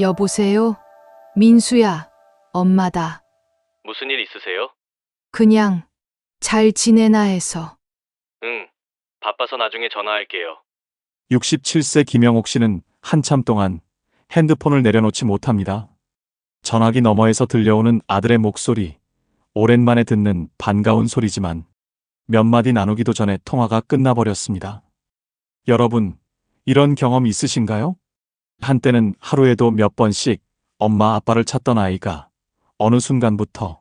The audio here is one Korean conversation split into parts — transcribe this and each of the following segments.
여보세요? 민수야, 엄마다. 무슨 일 있으세요? 그냥 잘 지내나 해서. 응. 바빠서 나중에 전화할게요. 67세 김영옥 씨는 한참 동안 핸드폰을 내려놓지 못합니다. 전화기 너머에서 들려오는 아들의 목소리, 오랜만에 듣는 반가운 소리지만 몇 마디 나누기도 전에 통화가 끝나버렸습니다. 여러분, 이런 경험 있으신가요? 한때는 하루에도 몇 번씩 엄마 아빠를 찾던 아이가 어느 순간부터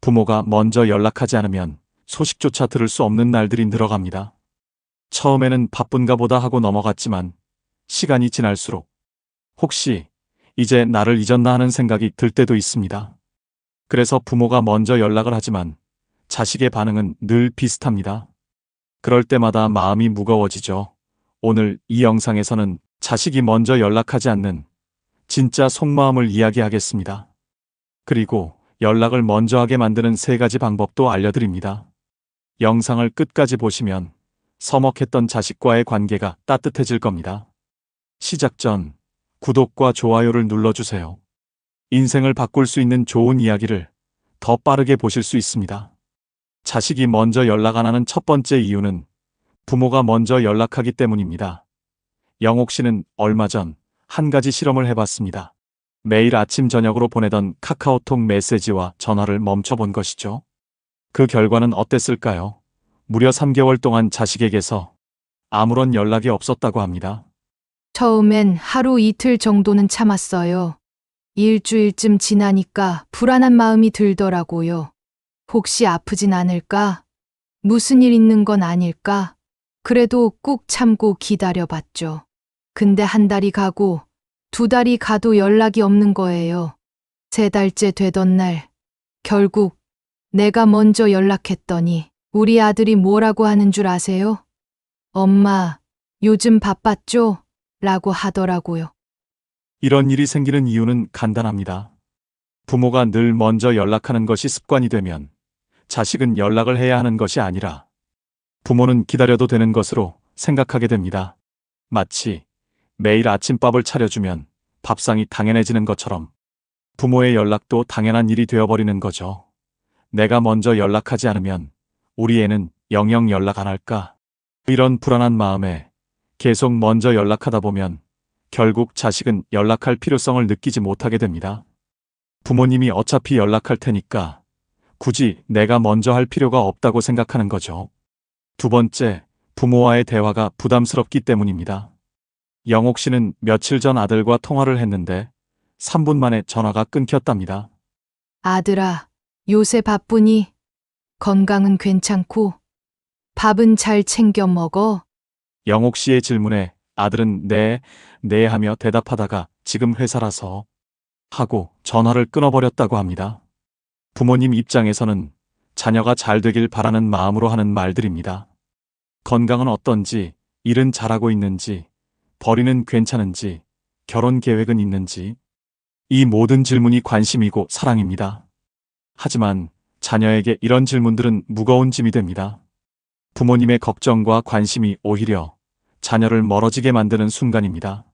부모가 먼저 연락하지 않으면 소식조차 들을 수 없는 날들이 늘어갑니다. 처음에는 바쁜가 보다 하고 넘어갔지만 시간이 지날수록 혹시 이제 나를 잊었나 하는 생각이 들 때도 있습니다. 그래서 부모가 먼저 연락을 하지만 자식의 반응은 늘 비슷합니다. 그럴 때마다 마음이 무거워지죠. 오늘 이 영상에서는 자식이 먼저 연락하지 않는 진짜 속마음을 이야기하겠습니다. 그리고 연락을 먼저 하게 만드는 세 가지 방법도 알려드립니다. 영상을 끝까지 보시면 서먹했던 자식과의 관계가 따뜻해질 겁니다. 시작 전 구독과 좋아요를 눌러주세요. 인생을 바꿀 수 있는 좋은 이야기를 더 빠르게 보실 수 있습니다. 자식이 먼저 연락 안 하는 첫 번째 이유는 부모가 먼저 연락하기 때문입니다. 영옥 씨는 얼마 전 한 가지 실험을 해봤습니다. 매일 아침 저녁으로 보내던 카카오톡 메시지와 전화를 멈춰본 것이죠. 그 결과는 어땠을까요? 무려 3개월 동안 자식에게서 아무런 연락이 없었다고 합니다. 처음엔 하루 이틀 정도는 참았어요. 일주일쯤 지나니까 불안한 마음이 들더라고요. 혹시 아프진 않을까? 무슨 일 있는 건 아닐까? 그래도 꾹 참고 기다려봤죠. 근데 한 달이 가고 두 달이 가도 연락이 없는 거예요. 세 달째 되던 날, 결국 내가 먼저 연락했더니 우리 아들이 뭐라고 하는 줄 아세요? 엄마, 요즘 바빴죠? 라고 하더라고요. 이런 일이 생기는 이유는 간단합니다. 부모가 늘 먼저 연락하는 것이 습관이 되면 자식은 연락을 해야 하는 것이 아니라 부모는 기다려도 되는 것으로 생각하게 됩니다. 마치 매일 아침밥을 차려주면 밥상이 당연해지는 것처럼 부모의 연락도 당연한 일이 되어버리는 거죠. 내가 먼저 연락하지 않으면 우리 애는 영영 연락 안 할까? 이런 불안한 마음에 계속 먼저 연락하다 보면 결국 자식은 연락할 필요성을 느끼지 못하게 됩니다. 부모님이 어차피 연락할 테니까 굳이 내가 먼저 할 필요가 없다고 생각하는 거죠. 두 번째, 부모와의 대화가 부담스럽기 때문입니다. 영옥 씨는 며칠 전 아들과 통화를 했는데 3분 만에 전화가 끊겼답니다. 아들아, 요새 바쁘니? 건강은 괜찮고? 밥은 잘 챙겨 먹어? 영옥 씨의 질문에 아들은 네, 네 하며 대답하다가 지금 회사라서 하고 전화를 끊어버렸다고 합니다. 부모님 입장에서는 자녀가 잘 되길 바라는 마음으로 하는 말들입니다. 건강은 어떤지, 일은 잘하고 있는지, 벌이는 괜찮은지, 결혼 계획은 있는지, 이 모든 질문이 관심이고 사랑입니다. 하지만 자녀에게 이런 질문들은 무거운 짐이 됩니다. 부모님의 걱정과 관심이 오히려 자녀를 멀어지게 만드는 순간입니다.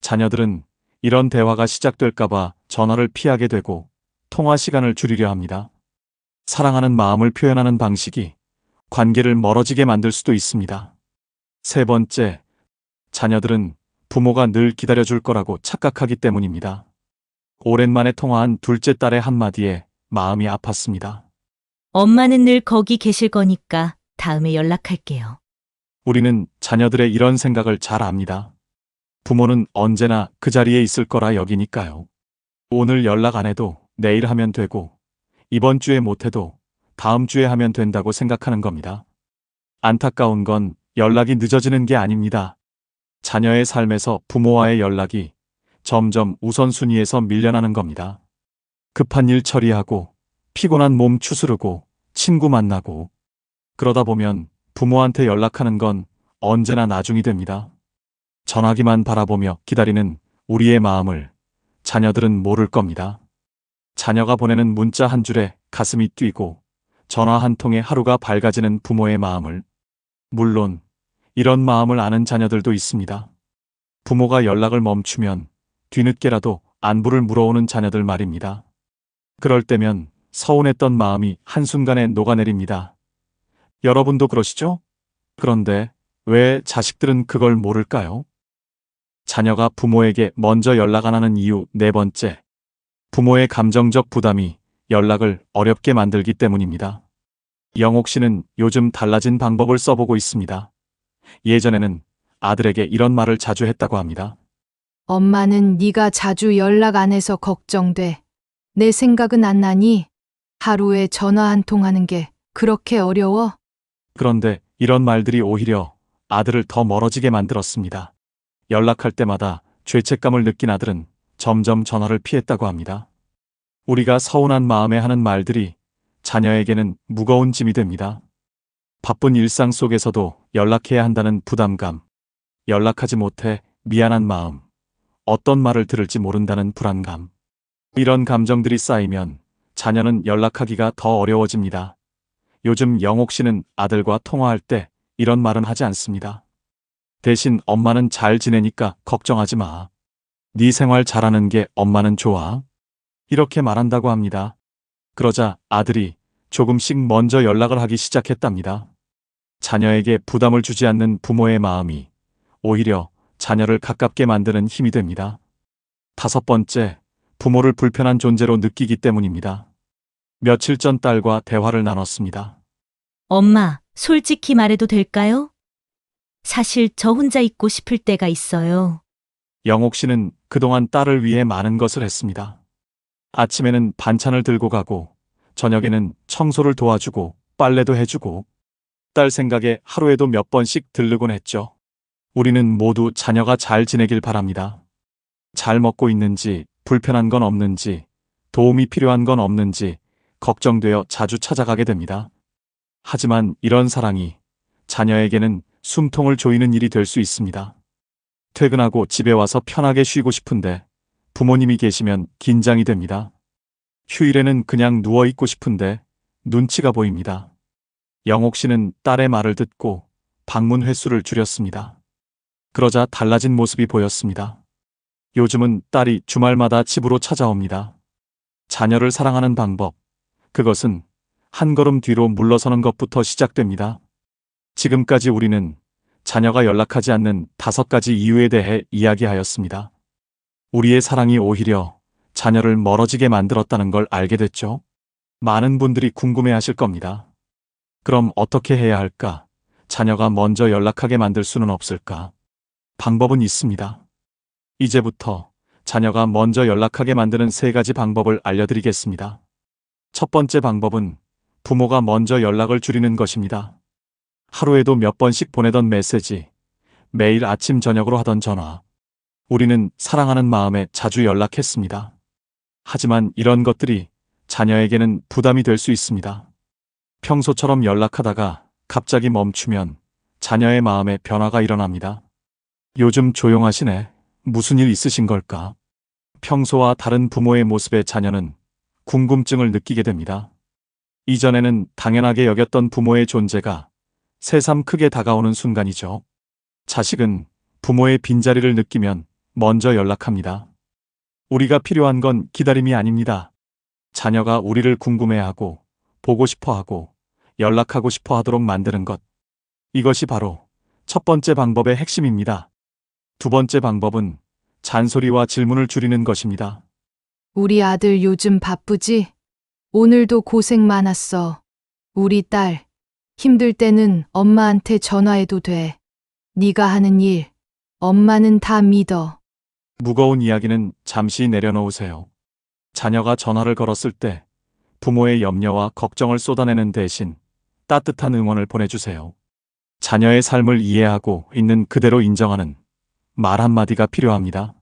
자녀들은 이런 대화가 시작될까봐 전화를 피하게 되고 통화 시간을 줄이려 합니다. 사랑하는 마음을 표현하는 방식이 관계를 멀어지게 만들 수도 있습니다. 세 번째, 자녀들은 부모가 늘 기다려줄 거라고 착각하기 때문입니다. 오랜만에 통화한 둘째 딸의 한마디에 마음이 아팠습니다. 엄마는 늘 거기 계실 거니까 다음에 연락할게요. 우리는 자녀들의 이런 생각을 잘 압니다. 부모는 언제나 그 자리에 있을 거라 여기니까요. 오늘 연락 안 해도 내일 하면 되고, 이번 주에 못 해도 다음 주에 하면 된다고 생각하는 겁니다. 안타까운 건 연락이 늦어지는 게 아닙니다. 자녀의 삶에서 부모와의 연락이 점점 우선순위에서 밀려나는 겁니다. 급한 일 처리하고, 피곤한 몸 추스르고, 친구 만나고, 그러다 보면 부모한테 연락하는 건 언제나 나중이 됩니다. 전화기만 바라보며 기다리는 우리의 마음을 자녀들은 모를 겁니다. 자녀가 보내는 문자 한 줄에 가슴이 뛰고 전화 한 통에 하루가 밝아지는 부모의 마음을 물론 이런 마음을 아는 자녀들도 있습니다. 부모가 연락을 멈추면 뒤늦게라도 안부를 물어오는 자녀들 말입니다. 그럴 때면 서운했던 마음이 한순간에 녹아내립니다. 여러분도 그러시죠? 그런데 왜 자식들은 그걸 모를까요? 자녀가 부모에게 먼저 연락 안 하는 이유 네 번째. 부모의 감정적 부담이 연락을 어렵게 만들기 때문입니다. 영옥 씨는 요즘 달라진 방법을 써보고 있습니다. 예전에는 아들에게 이런 말을 자주 했다고 합니다. 엄마는 네가 자주 연락 안 해서 걱정돼. 내 생각은 안 나니? 하루에 전화 한 통 하는 게 그렇게 어려워? 그런데 이런 말들이 오히려 아들을 더 멀어지게 만들었습니다. 연락할 때마다 죄책감을 느낀 아들은 점점 전화를 피했다고 합니다. 우리가 서운한 마음에 하는 말들이 자녀에게는 무거운 짐이 됩니다. 바쁜 일상 속에서도 연락해야 한다는 부담감, 연락하지 못해 미안한 마음, 어떤 말을 들을지 모른다는 불안감. 이런 감정들이 쌓이면 자녀는 연락하기가 더 어려워집니다. 요즘 영옥 씨는 아들과 통화할 때 이런 말은 하지 않습니다. 대신 엄마는 잘 지내니까 걱정하지 마. 네 생활 잘하는 게 엄마는 좋아. 이렇게 말한다고 합니다. 그러자 아들이 조금씩 먼저 연락을 하기 시작했답니다. 자녀에게 부담을 주지 않는 부모의 마음이 오히려 자녀를 가깝게 만드는 힘이 됩니다. 다섯 번째, 부모를 불편한 존재로 느끼기 때문입니다. 며칠 전 딸과 대화를 나눴습니다. 엄마, 솔직히 말해도 될까요? 사실 저 혼자 있고 싶을 때가 있어요. 영옥 씨는 그동안 딸을 위해 많은 것을 했습니다. 아침에는 반찬을 들고 가고, 저녁에는 청소를 도와주고, 빨래도 해주고, 딸 생각에 하루에도 몇 번씩 들르곤 했죠. 우리는 모두 자녀가 잘 지내길 바랍니다. 잘 먹고 있는지, 불편한 건 없는지, 도움이 필요한 건 없는지, 걱정되어 자주 찾아가게 됩니다. 하지만 이런 사랑이 자녀에게는 숨통을 조이는 일이 될 수 있습니다. 퇴근하고 집에 와서 편하게 쉬고 싶은데 부모님이 계시면 긴장이 됩니다. 휴일에는 그냥 누워 있고 싶은데 눈치가 보입니다. 영옥 씨는 딸의 말을 듣고 방문 횟수를 줄였습니다. 그러자 달라진 모습이 보였습니다. 요즘은 딸이 주말마다 집으로 찾아옵니다. 자녀를 사랑하는 방법, 그것은 한 걸음 뒤로 물러서는 것부터 시작됩니다. 지금까지 우리는 자녀가 연락하지 않는 다섯 가지 이유에 대해 이야기하였습니다. 우리의 사랑이 오히려 자녀를 멀어지게 만들었다는 걸 알게 됐죠. 많은 분들이 궁금해 하실 겁니다. 그럼 어떻게 해야 할까? 자녀가 먼저 연락하게 만들 수는 없을까? 방법은 있습니다. 이제부터 자녀가 먼저 연락하게 만드는 세 가지 방법을 알려드리겠습니다. 첫 번째 방법은 부모가 먼저 연락을 줄이는 것입니다. 하루에도 몇 번씩 보내던 메시지, 매일 아침 저녁으로 하던 전화. 우리는 사랑하는 마음에 자주 연락했습니다. 하지만 이런 것들이 자녀에게는 부담이 될 수 있습니다. 평소처럼 연락하다가 갑자기 멈추면 자녀의 마음에 변화가 일어납니다. 요즘 조용하시네. 무슨 일 있으신 걸까? 평소와 다른 부모의 모습에 자녀는 궁금증을 느끼게 됩니다. 이전에는 당연하게 여겼던 부모의 존재가 새삼 크게 다가오는 순간이죠. 자식은 부모의 빈자리를 느끼면 먼저 연락합니다. 우리가 필요한 건 기다림이 아닙니다. 자녀가 우리를 궁금해하고 보고 싶어 하고 연락하고 싶어 하도록 만드는 것. 이것이 바로 첫 번째 방법의 핵심입니다. 두 번째 방법은 잔소리와 질문을 줄이는 것입니다. 우리 아들 요즘 바쁘지? 오늘도 고생 많았어. 우리 딸, 힘들 때는 엄마한테 전화해도 돼. 네가 하는 일, 엄마는 다 믿어. 무거운 이야기는 잠시 내려놓으세요. 자녀가 전화를 걸었을 때 부모의 염려와 걱정을 쏟아내는 대신 따뜻한 응원을 보내주세요. 자녀의 삶을 이해하고 있는 그대로 인정하는 말 한마디가 필요합니다.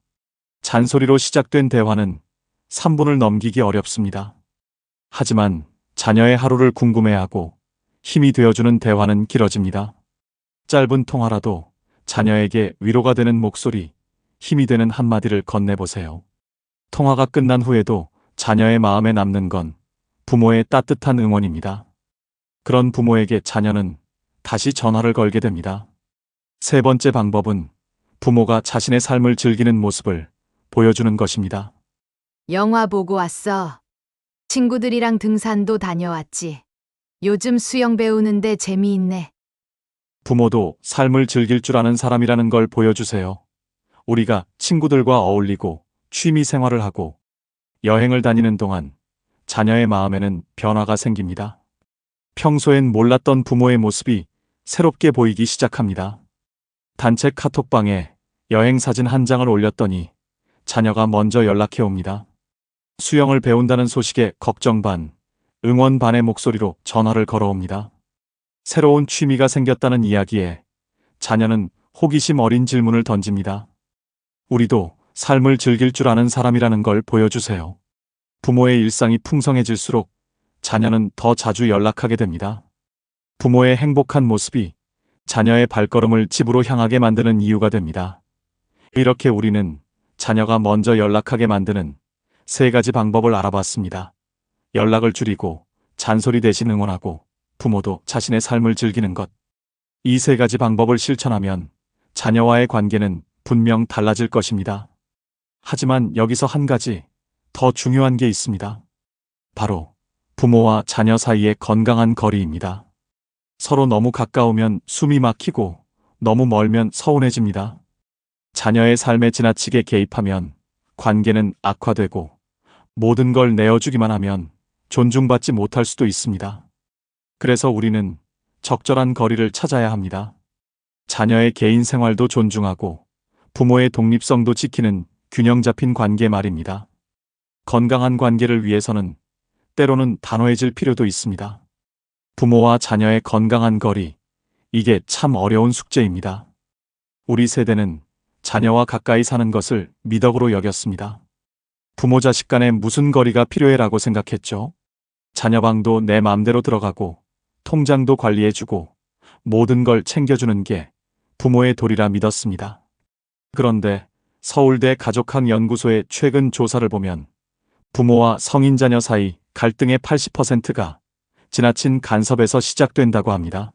잔소리로 시작된 대화는 3분을 넘기기 어렵습니다. 하지만 자녀의 하루를 궁금해하고 힘이 되어주는 대화는 길어집니다. 짧은 통화라도 자녀에게 위로가 되는 목소리, 힘이 되는 한마디를 건네보세요. 통화가 끝난 후에도 자녀의 마음에 남는 건 부모의 따뜻한 응원입니다. 그런 부모에게 자녀는 다시 전화를 걸게 됩니다. 세 번째 방법은 부모가 자신의 삶을 즐기는 모습을 보여주는 것입니다. 영화 보고 왔어. 친구들이랑 등산도 다녀왔지. 요즘 수영 배우는데 재미있네. 부모도 삶을 즐길 줄 아는 사람이라는 걸 보여주세요. 우리가 친구들과 어울리고 취미 생활을 하고 여행을 다니는 동안 자녀의 마음에는 변화가 생깁니다. 평소엔 몰랐던 부모의 모습이 새롭게 보이기 시작합니다. 단체 카톡방에 여행 사진 한 장을 올렸더니 자녀가 먼저 연락해 옵니다. 수영을 배운다는 소식에 걱정 반, 응원 반의 목소리로 전화를 걸어옵니다. 새로운 취미가 생겼다는 이야기에 자녀는 호기심 어린 질문을 던집니다. 우리도 삶을 즐길 줄 아는 사람이라는 걸 보여주세요. 부모의 일상이 풍성해질수록 자녀는 더 자주 연락하게 됩니다. 부모의 행복한 모습이 자녀의 발걸음을 집으로 향하게 만드는 이유가 됩니다. 이렇게 우리는 자녀가 먼저 연락하게 만드는 세 가지 방법을 알아봤습니다. 연락을 줄이고 잔소리 대신 응원하고 부모도 자신의 삶을 즐기는 것. 이 세 가지 방법을 실천하면 자녀와의 관계는 분명 달라질 것입니다. 하지만 여기서 한 가지 더 중요한 게 있습니다. 바로 부모와 자녀 사이의 건강한 거리입니다. 서로 너무 가까우면 숨이 막히고 너무 멀면 서운해집니다. 자녀의 삶에 지나치게 개입하면 관계는 악화되고 모든 걸 내어주기만 하면 존중받지 못할 수도 있습니다. 그래서 우리는 적절한 거리를 찾아야 합니다. 자녀의 개인 생활도 존중하고 부모의 독립성도 지키는 균형 잡힌 관계 말입니다. 건강한 관계를 위해서는 때로는 단호해질 필요도 있습니다. 부모와 자녀의 건강한 거리, 이게 참 어려운 숙제입니다. 우리 세대는 자녀와 가까이 사는 것을 미덕으로 여겼습니다. 부모 자식 간에 무슨 거리가 필요해라고 생각했죠? 자녀 방도 내 마음대로 들어가고 통장도 관리해주고 모든 걸 챙겨주는 게 부모의 도리라 믿었습니다. 그런데 서울대 가족학 연구소의 최근 조사를 보면 부모와 성인 자녀 사이 갈등의 80%가 지나친 간섭에서 시작된다고 합니다.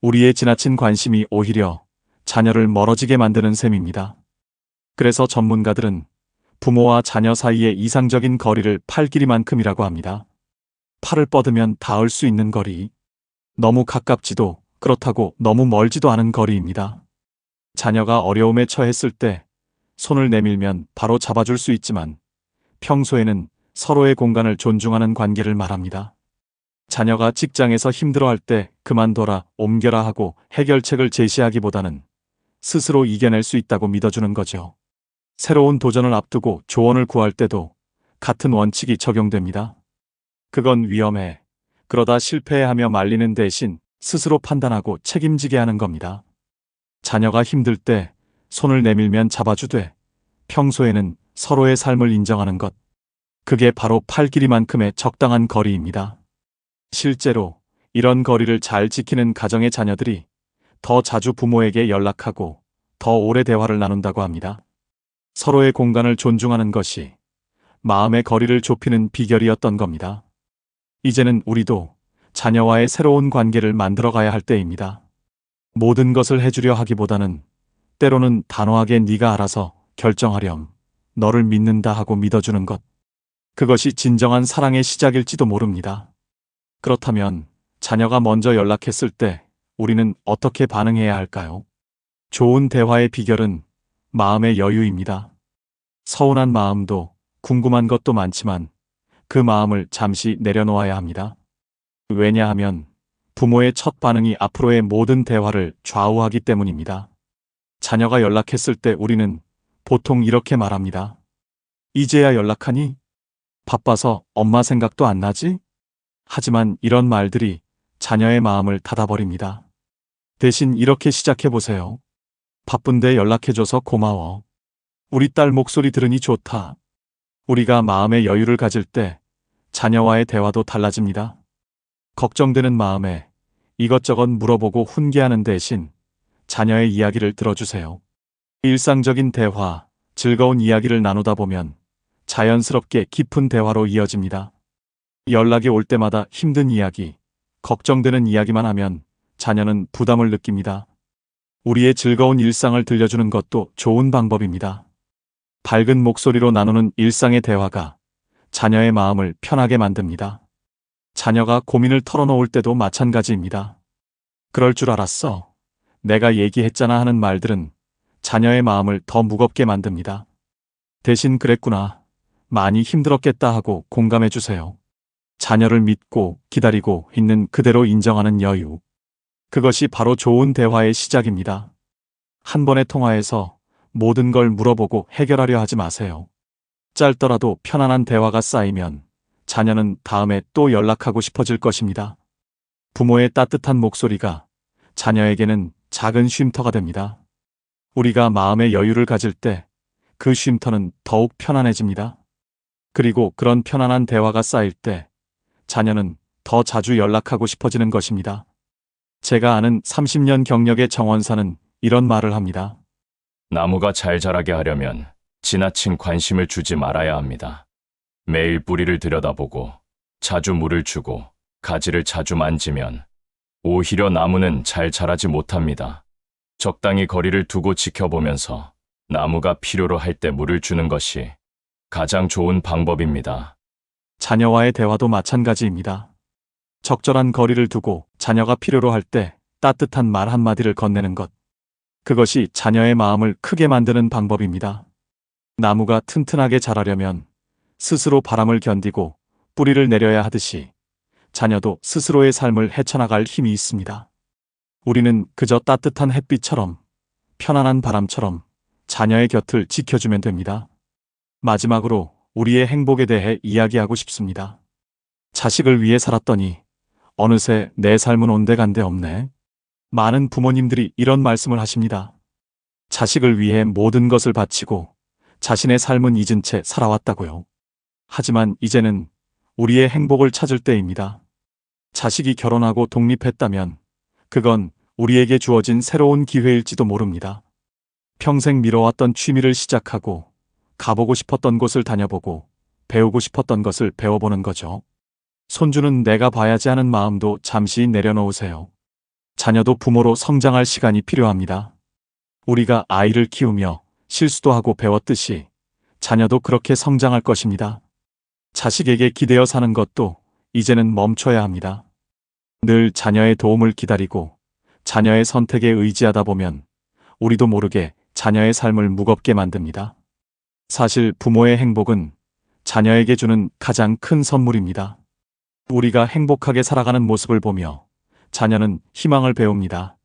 우리의 지나친 관심이 오히려 자녀를 멀어지게 만드는 셈입니다. 그래서 전문가들은 부모와 자녀 사이의 이상적인 거리를 팔 길이만큼이라고 합니다. 팔을 뻗으면 닿을 수 있는 거리. 너무 가깝지도 그렇다고 너무 멀지도 않은 거리입니다. 자녀가 어려움에 처했을 때 손을 내밀면 바로 잡아줄 수 있지만 평소에는 서로의 공간을 존중하는 관계를 말합니다. 자녀가 직장에서 힘들어할 때 그만둬라, 옮겨라 하고 해결책을 제시하기보다는 스스로 이겨낼 수 있다고 믿어주는 거죠. 새로운 도전을 앞두고 조언을 구할 때도 같은 원칙이 적용됩니다. 그건 위험해. 그러다 실패하며 말리는 대신 스스로 판단하고 책임지게 하는 겁니다. 자녀가 힘들 때 손을 내밀면 잡아주되 평소에는 서로의 삶을 인정하는 것. 그게 바로 팔 길이만큼의 적당한 거리입니다. 실제로 이런 거리를 잘 지키는 가정의 자녀들이 더 자주 부모에게 연락하고 더 오래 대화를 나눈다고 합니다. 서로의 공간을 존중하는 것이 마음의 거리를 좁히는 비결이었던 겁니다. 이제는 우리도 자녀와의 새로운 관계를 만들어 가야 할 때입니다. 모든 것을 해주려 하기보다는 때로는 단호하게 네가 알아서 결정하렴. 너를 믿는다 하고 믿어주는 것. 그것이 진정한 사랑의 시작일지도 모릅니다. 그렇다면 자녀가 먼저 연락했을 때 우리는 어떻게 반응해야 할까요? 좋은 대화의 비결은 마음의 여유입니다. 서운한 마음도 궁금한 것도 많지만 그 마음을 잠시 내려놓아야 합니다. 왜냐하면 부모의 첫 반응이 앞으로의 모든 대화를 좌우하기 때문입니다. 자녀가 연락했을 때 우리는 보통 이렇게 말합니다. 이제야 연락하니? 바빠서 엄마 생각도 안 나지? 하지만 이런 말들이 자녀의 마음을 닫아버립니다. 대신 이렇게 시작해보세요. 바쁜데 연락해줘서 고마워. 우리 딸 목소리 들으니 좋다. 우리가 마음의 여유를 가질 때 자녀와의 대화도 달라집니다. 걱정되는 마음에 이것저것 물어보고 훈계하는 대신 자녀의 이야기를 들어주세요. 일상적인 대화, 즐거운 이야기를 나누다 보면 자연스럽게 깊은 대화로 이어집니다. 연락이 올 때마다 힘든 이야기, 걱정되는 이야기만 하면 자녀는 부담을 느낍니다. 우리의 즐거운 일상을 들려주는 것도 좋은 방법입니다. 밝은 목소리로 나누는 일상의 대화가 자녀의 마음을 편하게 만듭니다. 자녀가 고민을 털어놓을 때도 마찬가지입니다. 그럴 줄 알았어. 내가 얘기했잖아 하는 말들은 자녀의 마음을 더 무겁게 만듭니다. 대신 그랬구나. 많이 힘들었겠다 하고 공감해 주세요. 자녀를 믿고 기다리고 있는 그대로 인정하는 여유. 그것이 바로 좋은 대화의 시작입니다. 한 번의 통화에서 모든 걸 물어보고 해결하려 하지 마세요. 짧더라도 편안한 대화가 쌓이면 자녀는 다음에 또 연락하고 싶어질 것입니다. 부모의 따뜻한 목소리가 자녀에게는 작은 쉼터가 됩니다. 우리가 마음의 여유를 가질 때 그 쉼터는 더욱 편안해집니다. 그리고 그런 편안한 대화가 쌓일 때 자녀는 더 자주 연락하고 싶어지는 것입니다. 제가 아는 30년 경력의 정원사는 이런 말을 합니다. 나무가 잘 자라게 하려면 지나친 관심을 주지 말아야 합니다. 매일 뿌리를 들여다보고 자주 물을 주고 가지를 자주 만지면 오히려 나무는 잘 자라지 못합니다. 적당히 거리를 두고 지켜보면서 나무가 필요로 할 때 물을 주는 것이 가장 좋은 방법입니다. 자녀와의 대화도 마찬가지입니다. 적절한 거리를 두고 자녀가 필요로 할 때 따뜻한 말 한마디를 건네는 것. 그것이 자녀의 마음을 크게 만드는 방법입니다. 나무가 튼튼하게 자라려면 스스로 바람을 견디고 뿌리를 내려야 하듯이 자녀도 스스로의 삶을 헤쳐나갈 힘이 있습니다. 우리는 그저 따뜻한 햇빛처럼 편안한 바람처럼 자녀의 곁을 지켜주면 됩니다. 마지막으로 우리의 행복에 대해 이야기하고 싶습니다. 자식을 위해 살았더니 어느새 내 삶은 온데간데 없네. 많은 부모님들이 이런 말씀을 하십니다. 자식을 위해 모든 것을 바치고 자신의 삶은 잊은 채 살아왔다고요. 하지만 이제는 우리의 행복을 찾을 때입니다. 자식이 결혼하고 독립했다면 그건 우리에게 주어진 새로운 기회일지도 모릅니다. 평생 미뤄왔던 취미를 시작하고 가보고 싶었던 곳을 다녀보고 배우고 싶었던 것을 배워보는 거죠. 손주는 내가 봐야지 하는 마음도 잠시 내려놓으세요. 자녀도 부모로 성장할 시간이 필요합니다. 우리가 아이를 키우며 실수도 하고 배웠듯이 자녀도 그렇게 성장할 것입니다. 자식에게 기대어 사는 것도 이제는 멈춰야 합니다. 늘 자녀의 도움을 기다리고 자녀의 선택에 의지하다 보면 우리도 모르게 자녀의 삶을 무겁게 만듭니다. 사실 부모의 행복은 자녀에게 주는 가장 큰 선물입니다. 우리가 행복하게 살아가는 모습을 보며 자녀는 희망을 배웁니다.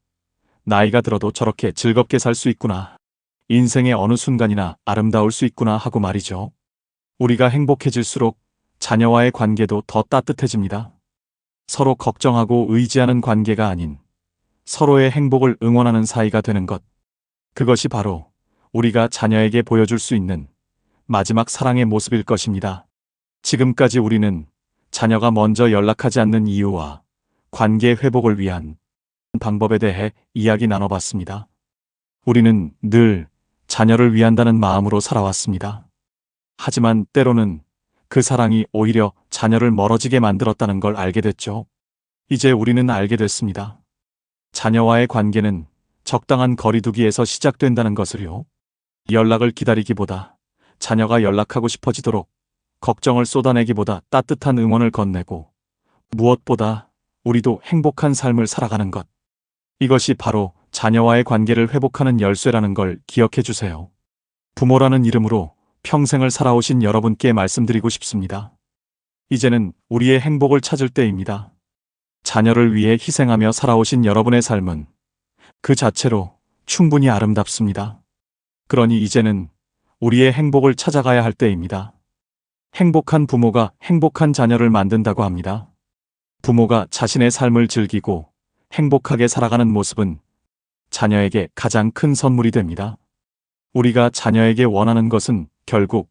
나이가 들어도 저렇게 즐겁게 살 수 있구나. 인생의 어느 순간이나 아름다울 수 있구나 하고 말이죠. 우리가 행복해질수록 자녀와의 관계도 더 따뜻해집니다. 서로 걱정하고 의지하는 관계가 아닌 서로의 행복을 응원하는 사이가 되는 것. 그것이 바로 우리가 자녀에게 보여줄 수 있는 마지막 사랑의 모습일 것입니다. 지금까지 우리는 자녀가 먼저 연락하지 않는 이유와 관계 회복을 위한 방법에 대해 이야기 나눠봤습니다. 우리는 늘 자녀를 위한다는 마음으로 살아왔습니다. 하지만 때로는 그 사랑이 오히려 자녀를 멀어지게 만들었다는 걸 알게 됐죠. 이제 우리는 알게 됐습니다. 자녀와의 관계는 적당한 거리두기에서 시작된다는 것을요. 연락을 기다리기보다 자녀가 연락하고 싶어지도록 걱정을 쏟아내기보다 따뜻한 응원을 건네고 무엇보다 우리도 행복한 삶을 살아가는 것. 이것이 바로 자녀와의 관계를 회복하는 열쇠라는 걸 기억해 주세요. 부모라는 이름으로 평생을 살아오신 여러분께 말씀드리고 싶습니다. 이제는 우리의 행복을 찾을 때입니다. 자녀를 위해 희생하며 살아오신 여러분의 삶은 그 자체로 충분히 아름답습니다. 그러니 이제는 우리의 행복을 찾아가야 할 때입니다. 행복한 부모가 행복한 자녀를 만든다고 합니다. 부모가 자신의 삶을 즐기고 행복하게 살아가는 모습은 자녀에게 가장 큰 선물이 됩니다. 우리가 자녀에게 원하는 것은 결국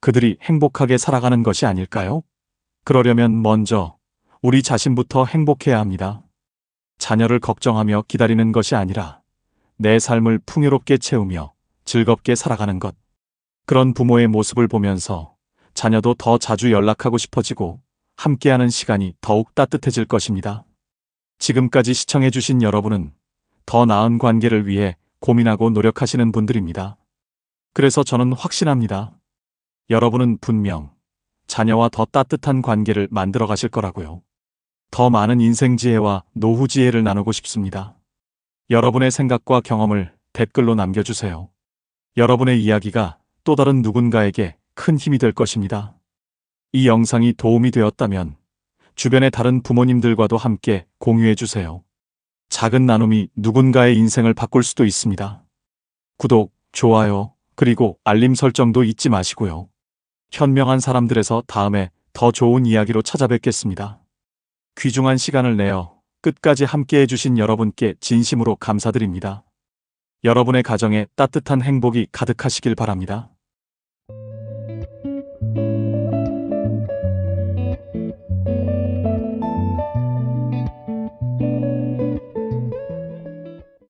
그들이 행복하게 살아가는 것이 아닐까요? 그러려면 먼저 우리 자신부터 행복해야 합니다. 자녀를 걱정하며 기다리는 것이 아니라 내 삶을 풍요롭게 채우며 즐겁게 살아가는 것. 그런 부모의 모습을 보면서 자녀도 더 자주 연락하고 싶어지고 함께하는 시간이 더욱 따뜻해질 것입니다. 지금까지 시청해주신 여러분은 더 나은 관계를 위해 고민하고 노력하시는 분들입니다. 그래서 저는 확신합니다. 여러분은 분명 자녀와 더 따뜻한 관계를 만들어 가실 거라고요. 더 많은 인생 지혜와 노후 지혜를 나누고 싶습니다. 여러분의 생각과 경험을 댓글로 남겨주세요. 여러분의 이야기가 또 다른 누군가에게 큰 힘이 될 것입니다. 이 영상이 도움이 되었다면 주변의 다른 부모님들과도 함께 공유해 주세요. 작은 나눔이 누군가의 인생을 바꿀 수도 있습니다. 구독, 좋아요, 그리고 알림 설정도 잊지 마시고요. 현명한 사람들에서 다음에 더 좋은 이야기로 찾아뵙겠습니다. 귀중한 시간을 내어 끝까지 함께 해 주신 여러분께 진심으로 감사드립니다. 여러분의 가정에 따뜻한 행복이 가득하시길 바랍니다.